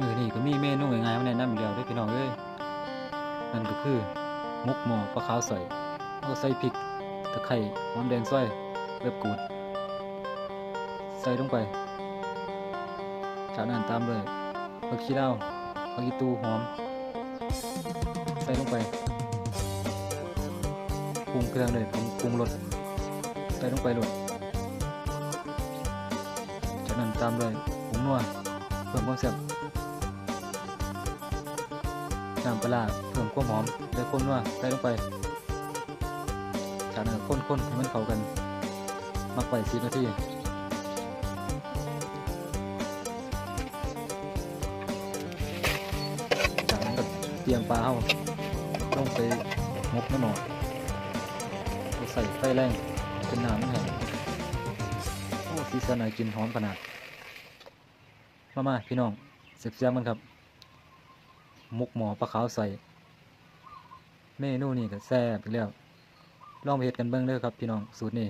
มือนี่ก็มีเมนูง่ายๆมาแนะนำอีกแล้วด้อพี่น้องเอ้ยนั่นก็คือหมกหม้อปลาขาวใส่เอาใส่พริกตะไคร้หอมแดงซอยเลือบกูด ใส่ลงไป จากนั้นตามด้วยผักชีลาวผักอีตูหอม ใส่ลงไปปรุงเครื่องเลยปรุงปรุงรสใส่ลงไปรสจากนั้นตามด้วยผงนัวเพิ่มความแซ่บ น้ำปลาเพิ่มความหอมและความนัวใส่ลงไป จากนั้นคนๆให้มันเข้ากันหมักไว้สินาทีจากนั้นก็เตรียมปลาเฮาลงไปมกนหม้อเอใส่ไฟแรงจนน้ำมันแห้งโอ้สีสันน่ากินหอมขนาด มามาพี่น้องเสียบเสียมันครับ มุกหมอปลาขาวใส่เมนูนี่ก็แซ่บอีกแล้วลองไปเฮ็ดกันเบิ่งเด้อครับพี่น้องสูตรนี้